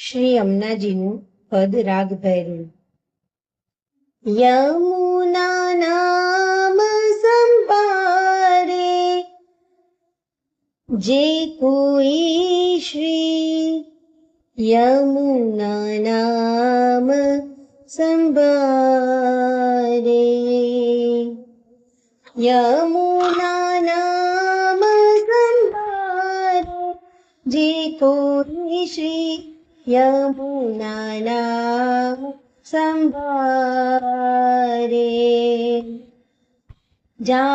શ્રી અમનાજીનું પદ રાગ ભૈરવ યમુના નામ સંભારે જે કોઈ શ્રી યમુના નામ સંભારે યમુના નામ સંભારે જે કોઈ શ્રી यमु न संभारे जा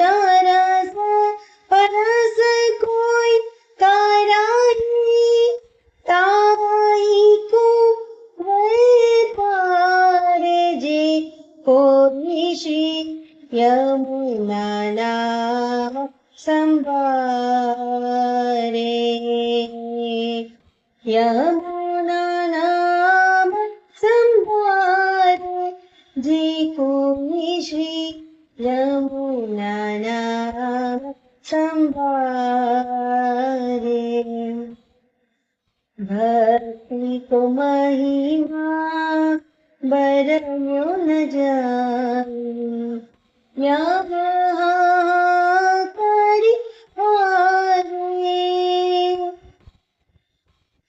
दरस परस कोई ताराही ताई को वे जे को ऋषि यमुना संभा यमुनाम संभारे जी कुनिषि यमुनाना संभारे भक्ति कुमहिमार न जाय य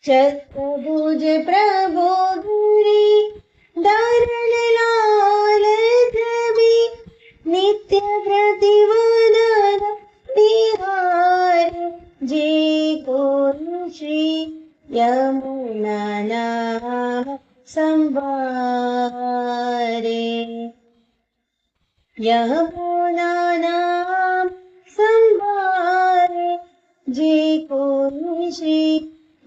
शुभुज प्रभो गुरी लाल द्रवि नित्य प्रतिवदन निहार जे को ऋषि यमुनाना संवारे यमुना